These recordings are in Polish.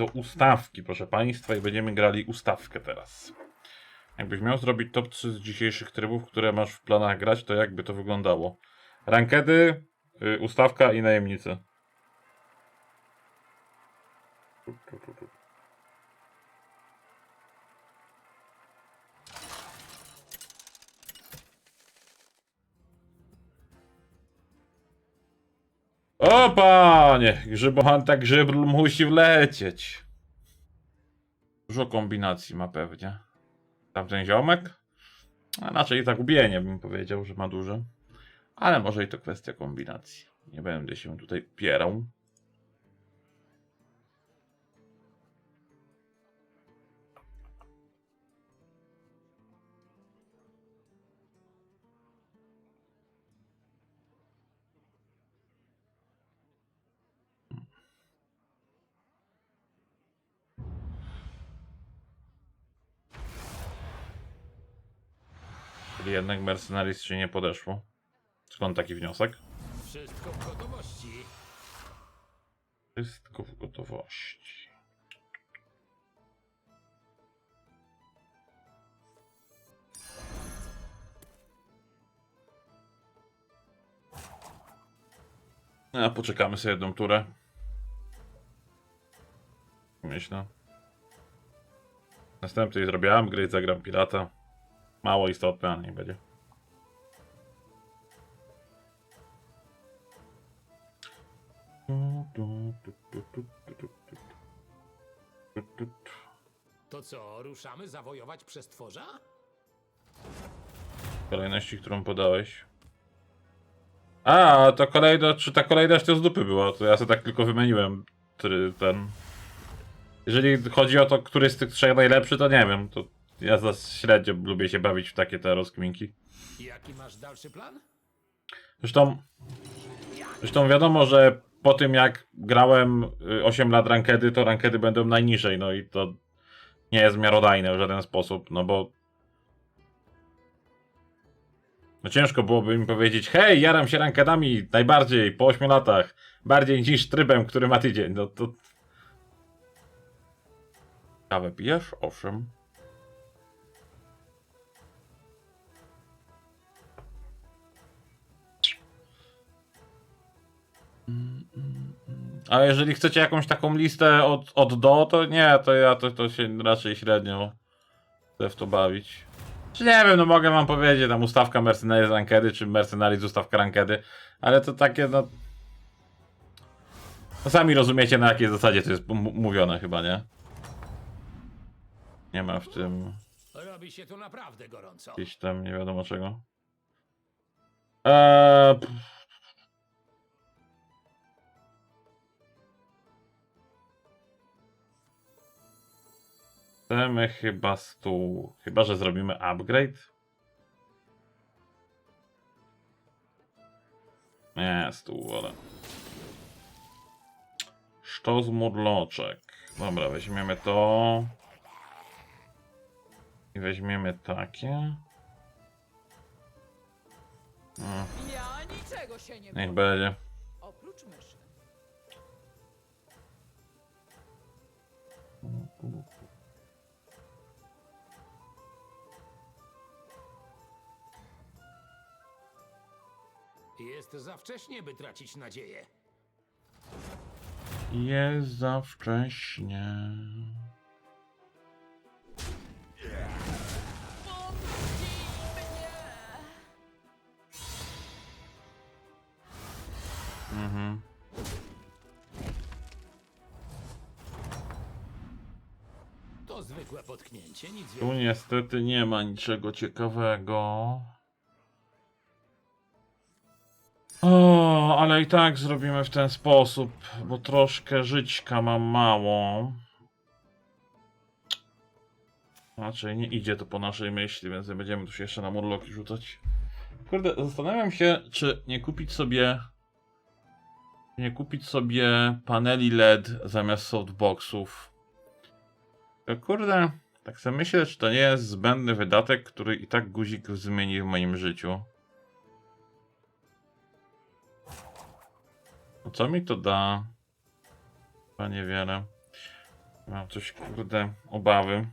do ustawki, proszę Państwa, i będziemy grali ustawkę teraz. Jakbyś miał zrobić top 3 z dzisiejszych trybów, które masz w planach grać, to jakby to wyglądało? Rankedy, y, ustawka i najemnicy. Tu, tu, tu, tu. O panie, grzybowanta grzybl musi wlecieć. Dużo kombinacji ma pewnie. Tamten ziomek? A raczej zagubienie bym powiedział, że ma duże. Ale może i to kwestia kombinacji. Nie będę się tutaj pierał. Czyli jednak Mercenaries się nie podeszło. Skąd taki wniosek? Wszystko w gotowości. Wszystko w gotowości. A poczekamy sobie jedną turę. Myślę. Następnej zrobię upgrade, zagram pirata. Mało istotne, nie będzie. To co, ruszamy zawojować przestworza? Kolejności, którą podałeś. A, to kolejna, czy ta kolejność to z dupy była, to ja sobie tak tylko wymieniłem ten. Jeżeli chodzi o to, który z tych trzech najlepszy, to nie wiem, to ja za średnio lubię się bawić w takie te rozkminki. Jaki masz dalszy plan? Zresztą, zresztą wiadomo, że po tym jak grałem y, 8 lat rankedy, to rankedy będą najniżej, no i to nie jest miarodajne w żaden sposób, no bo no ciężko byłoby mi powiedzieć, hej, jaram się rankedami najbardziej po 8 latach, bardziej niż trybem, który ma tydzień, no to... Kawę pijesz? Owszem. A jeżeli chcecie jakąś taką listę od, od do, to nie, to ja to, to się raczej średnio chcę w to bawić. Czy nie wiem, no mogę wam powiedzieć, tam ustawka Mercenaries Rankedy, czy Mercenaries ustawka Rankedy, ale to takie, no... no sami rozumiecie na jakiej zasadzie to jest mówione chyba, nie? Nie ma w tym Robi się tu naprawdę gorąco. gdzieś tam nie wiadomo czego. Eee, pff. Chcemy chyba stół. Chyba, że zrobimy upgrade. Nie, stół, ale. Sztos murloczek. Dobra, weźmiemy to. I weźmiemy takie. No, Ja niczego się nie niech boję. będzie. Oprócz myszy. Jest za wcześnie, by tracić nadzieję. Jest za wcześnie. Mhm. To zwykłe potknięcie, nic Tu niestety nie ma niczego ciekawego. O, ale i tak zrobimy w ten sposób, bo troszkę żyćka mam mało. Raczej nie idzie to po naszej myśli, więc nie będziemy tu się jeszcze na murloki rzucać. Kurde, zastanawiam się, czy nie kupić sobie. Nie kupić sobie paneli LED zamiast softboxów. Kurde, tak sobie myślę, czy to nie jest zbędny wydatek, który i tak guzik zmieni w moim życiu. Co mi to da? Chyba niewiele. Mam coś, kurde, obawy.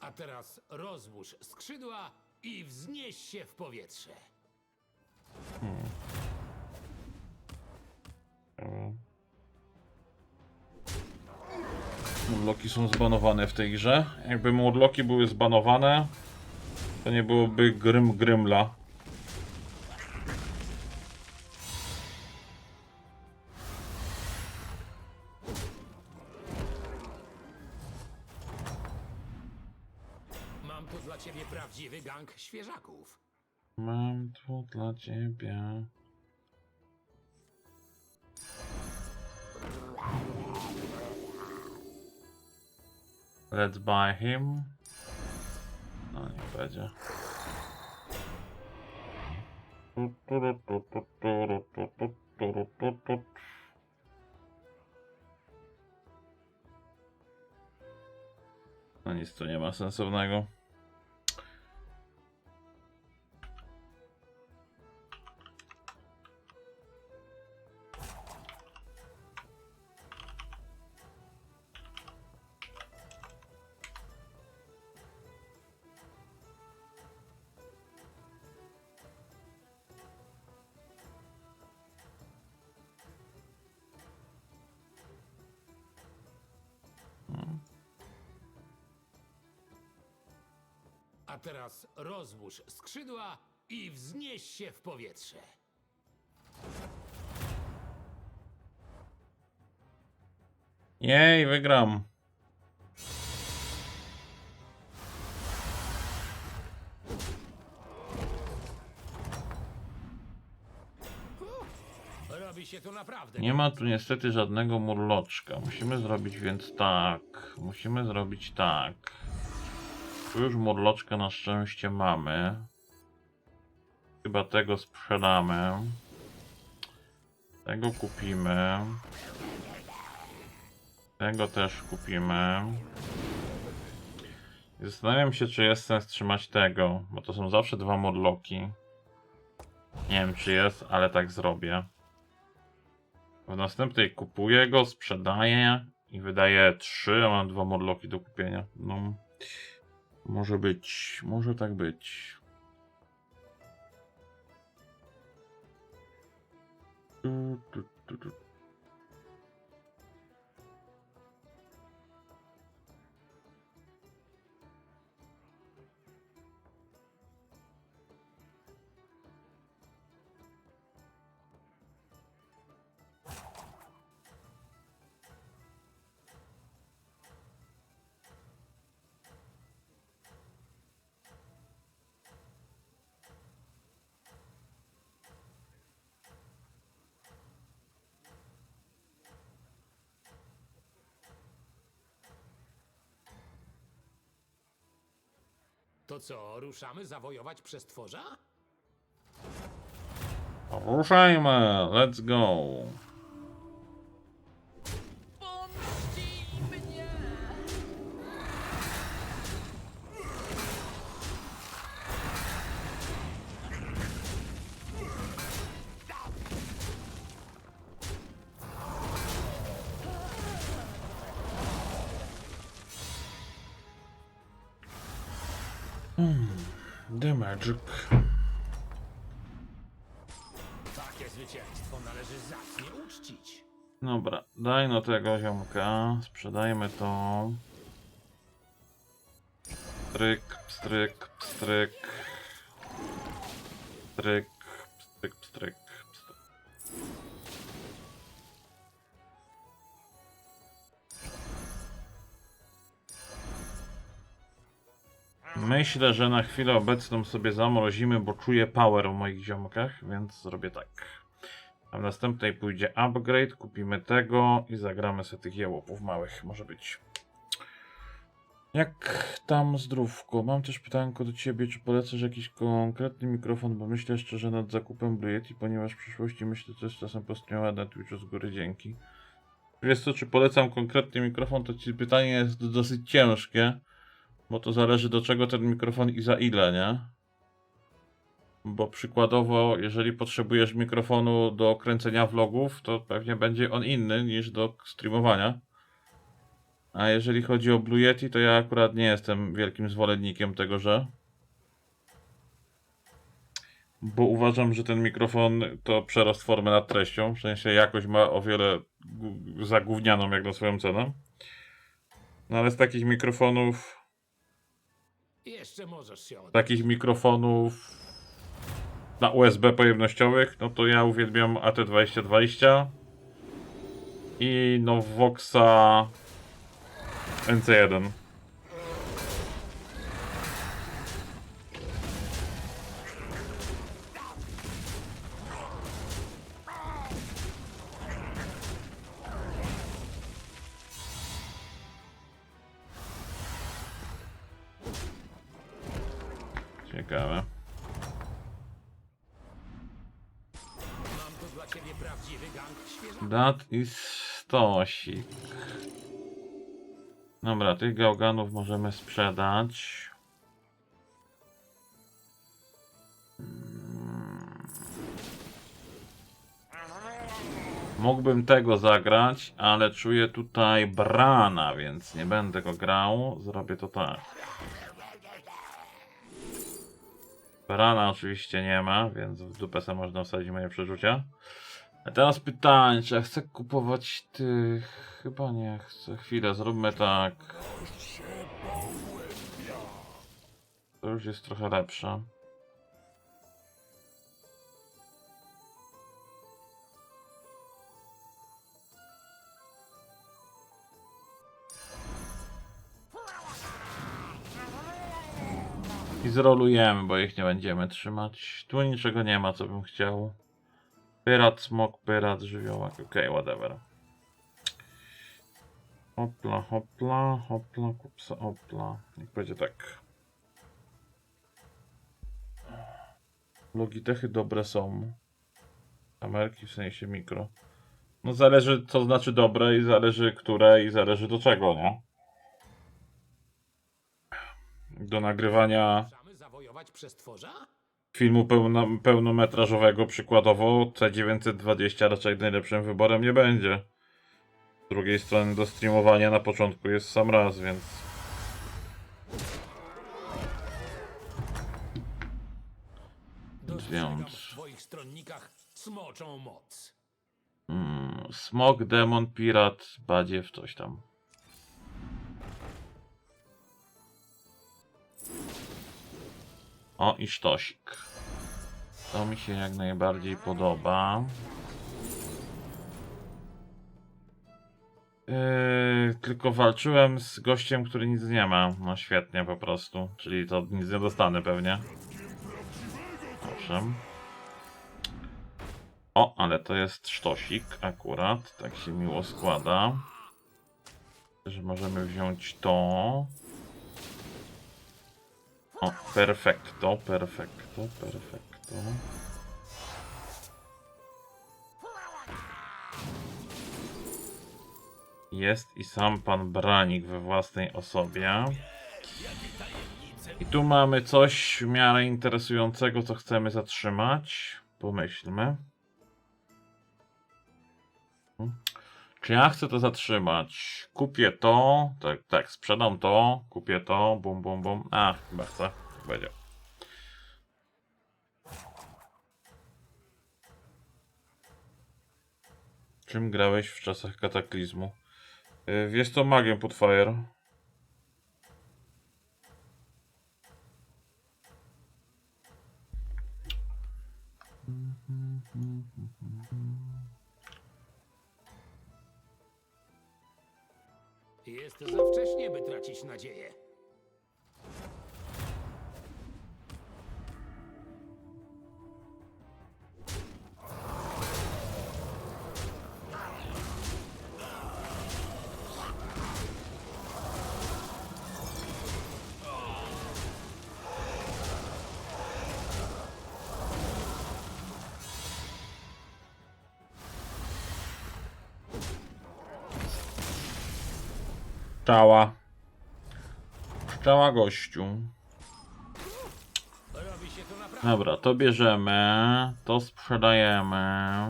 A teraz rozłóż skrzydła i wznieś się w powietrze. Murloki są zbanowane w tej grze. Jakby murloki były zbanowane, to nie byłoby Grym Grymla. Mam tu dla ciebie prawdziwy gang świeżaków. Mam tu dla ciebie. Let's buy him. No nie będzie. No nic tu nie ma sensownego. A teraz rozłóż skrzydła i wznieś się w powietrze. Jej, wygram. Robi się tu naprawdę. Nie ma tu niestety żadnego murloczka. Musimy zrobić więc tak. Musimy zrobić tak. Tu już murloczka na szczęście mamy. Chyba tego sprzedamy. Tego kupimy. Tego też kupimy. Zastanawiam się, czy jest sens trzymać tego, bo to są zawsze dwa murloki. Nie wiem, czy jest, ale tak zrobię. W następnej kupuję go, sprzedaję i wydaję 3, a mam dwa morloki do kupienia. No, może być, może tak być. Tu, tu, tu, tu. To co, ruszamy zawojować przestworza? Ruszajmy, let's go. Dobra, daj no tego ziomka. Sprzedajmy to. Pstryk, pstryk, pstryk. Pstryk, pstryk, pstryk. pstryk. Myślę, że na chwilę obecną sobie zamrozimy, bo czuję power w moich ziomkach, więc zrobię tak. A w następnej pójdzie upgrade, kupimy tego i zagramy sobie tych jełopów małych, może być. Jak tam zdrówko? Mam też pytanko do ciebie, czy polecasz jakiś konkretny mikrofon, bo myślę szczerze nad zakupem Blue Yeti, ponieważ w przyszłości myślę też czasem postanowiła na Twitchu z góry dzięki. Wiesz co, czy polecam konkretny mikrofon, to ci pytanie jest dosyć ciężkie, bo to zależy do czego ten mikrofon i za ile, nie? Bo przykładowo, jeżeli potrzebujesz mikrofonu do kręcenia vlogów, to pewnie będzie on inny niż do streamowania. A jeżeli chodzi o Blue Yeti, to ja akurat nie jestem wielkim zwolennikiem tego, że. Bo uważam, że ten mikrofon to przerost formy nad treścią. W sensie jakość ma o wiele zagównianą jak na swoją cenę. No ale z takich mikrofonów, Jeszcze możesz się takich mikrofonów na USB pojemnościowych, no to ja uwielbiam AT2020 i Novoxa NC1. Dat is stosik. Dobra, tych gałganów możemy sprzedać. Mógłbym tego zagrać, ale czuję tutaj brana, więc nie będę go grał. Zrobię to tak. Brana oczywiście nie ma, więc w dupę sobie można wsadzić moje przeczucia. A teraz pytanie, czy ja chcę kupować tych... Chyba nie chcę. Chwilę, zróbmy tak. To już jest trochę lepsze. I zrolujemy, bo ich nie będziemy trzymać. Tu niczego nie ma, co bym chciał. Pyrat, smok, pyrat, żywiołak. Okej, whatever. Hopla, hopla, hopla, kupsa, hopla. Niech będzie tak. Logitechy dobre są. Kamerki w sensie mikro. No zależy co znaczy dobre i zależy które i zależy do czego, nie? Do nagrywania zawojować? Filmu pełno, pełnometrażowego przykładowo C920 raczej najlepszym wyborem nie będzie. Z drugiej strony do streamowania na początku jest sam raz, więc Więc- w twoich stronnikach smoczą moc. mm, Smog, Demon, Pirat, Badziew, coś tam. O i sztosik. To mi się jak najbardziej podoba. Yy, tylko walczyłem z gościem, który nic nie ma. No świetnie po prostu. Czyli to nic nie dostanę pewnie. Owszem. O, ale to jest sztosik akurat. Tak się miło składa. Że możemy wziąć to. O, perfekto, perfekto, perfekto. Jest i sam pan Branik we własnej osobie. I tu mamy coś w miarę interesującego, co chcemy zatrzymać. Pomyślmy. Czy ja chcę to zatrzymać? Kupię to. Tak, tak, sprzedam to. Kupię to. Bum, bum, bum. A, chyba chcę. Będzie. Czym grałeś w czasach kataklizmu? Yy, Wiesz to magię Podfire. Jest za wcześnie, by tracić nadzieję. Pszczała. Pszczała gościu. Dobra, to bierzemy, to sprzedajemy.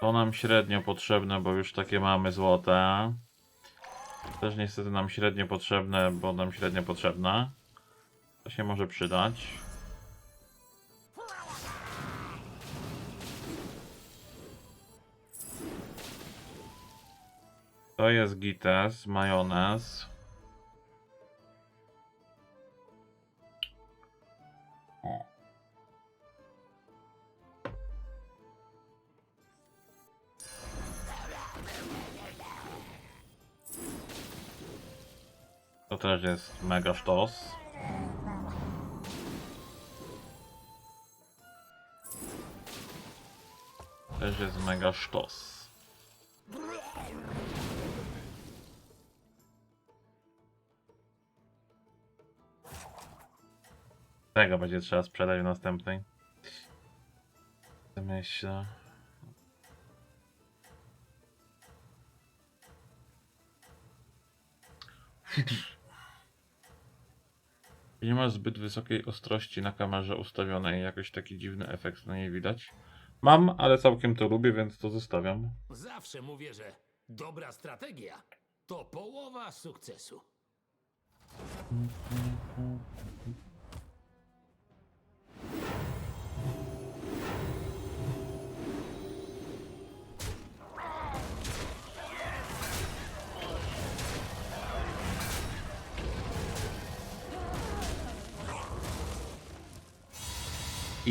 To nam średnio potrzebne, bo już takie mamy złote. Też niestety nam średnio potrzebne, bo nam średnio potrzebne. To się może przydać. To jest gites, majonez. To też jest mega sztos. Też jest mega sztos. Tego będzie trzeba sprzedać w następnej. Myślę. Nie masz zbyt wysokiej ostrości na kamerze ustawionej, jakoś taki dziwny efekt na niej widać. Mam, ale całkiem to lubię, więc to zostawiam. Zawsze mówię, że dobra strategia to połowa sukcesu.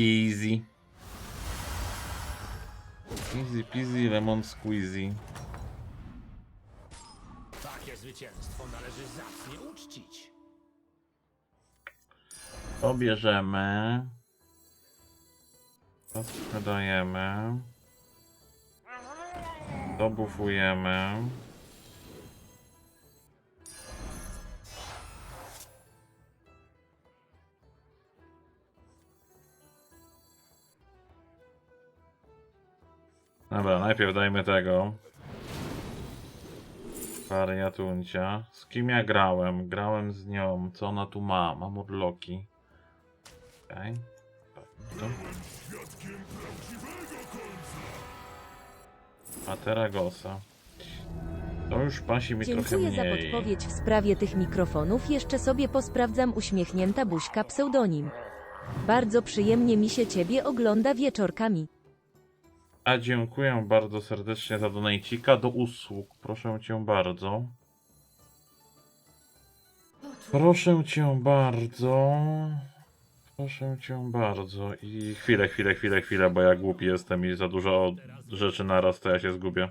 Easy. Easy peasy lemon squeezy. Takie zwycięstwo należy zacnie uczcić. To bierzemy. To sprzedajemy. To Dobra, najpierw dajmy tego. Wariatuncia. Z kim ja grałem? Grałem z nią. Co ona tu ma? Mam urloki. Okej. Okay. Materagosa. To już pasi mi trochę Dziękuję za podpowiedź w sprawie tych mikrofonów. Jeszcze sobie posprawdzam uśmiechnięta buźka pseudonim. Bardzo przyjemnie mi się ciebie ogląda wieczorkami. A dziękuję bardzo serdecznie za donajcika do usług. Proszę cię bardzo. Proszę cię bardzo. Proszę cię bardzo. I chwilę, chwilę, chwilę, chwilę, bo ja głupi jestem i za dużo rzeczy naraz, to ja się zgubię.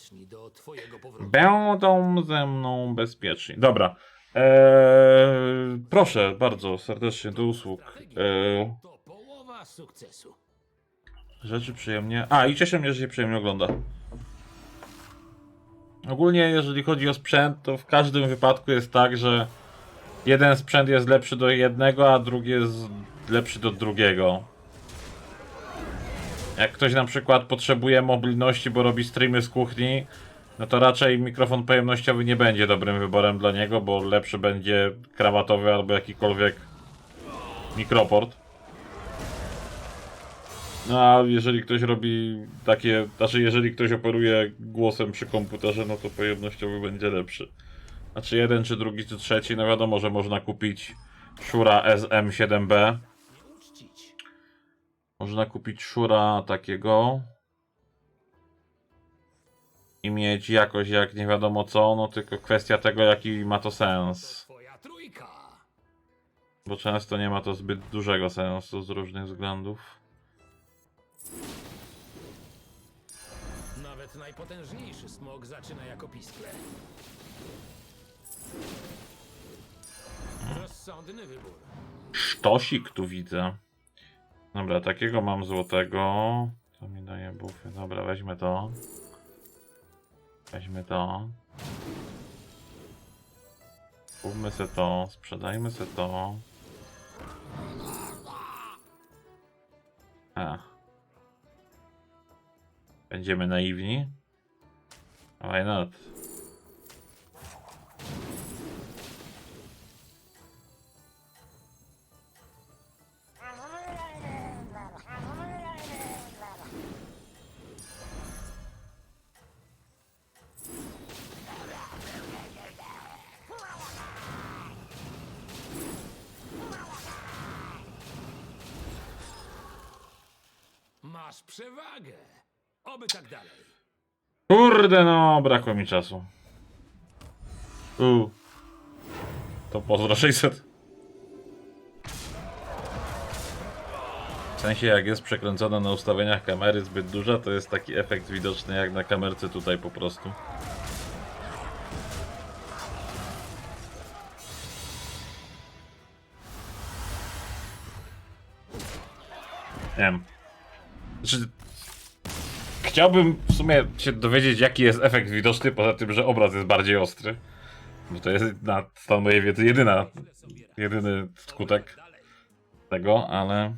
Bezpieczni do twojego powrotu. Będą ze mną bezpieczni. Dobra. Eee, proszę bardzo serdecznie do usług. Eee, To połowa sukcesu. Rzeczy przyjemnie. A, i cieszę mnie, że się przyjemnie ogląda. Ogólnie, jeżeli chodzi o sprzęt, to w każdym wypadku jest tak, że jeden sprzęt jest lepszy do jednego, a drugi jest lepszy do drugiego. Jak ktoś na przykład potrzebuje mobilności, bo robi streamy z kuchni, no to raczej mikrofon pojemnościowy nie będzie dobrym wyborem dla niego, bo lepszy będzie krawatowy albo jakikolwiek mikroport. No a jeżeli ktoś robi takie, znaczy jeżeli ktoś operuje głosem przy komputerze, no to pojemnościowy będzie lepszy. Znaczy jeden, czy drugi, czy trzeci, no wiadomo, że można kupić Shura SM7B. Można kupić Shura takiego i mieć jakoś jak nie wiadomo co, no tylko kwestia tego jaki ma to sens. Bo często nie ma to zbyt dużego sensu z różnych względów. Nawet najpotężniejszy smog zaczyna jako piskle. Rozsądny wybór. Sztosik tu widzę. Dobra, takiego mam złotego. To mi daje bufy. Dobra, weźmy to. Weźmy to. Kupmy se to, sprzedajmy se to. A. Będziemy naiwni? Why not? Kurde no, brakło mi czasu. U. To pozdro 600. W sensie jak jest przekręcona na ustawieniach kamery zbyt duża, to jest taki efekt widoczny jak na kamerce tutaj po prostu. Wiem. Znaczy, Chciałbym w sumie się dowiedzieć, jaki jest efekt widoczny, poza tym, że obraz jest bardziej ostry. Bo to jest na stan mojej wiedzy jedyna, jedyny skutek tego, ale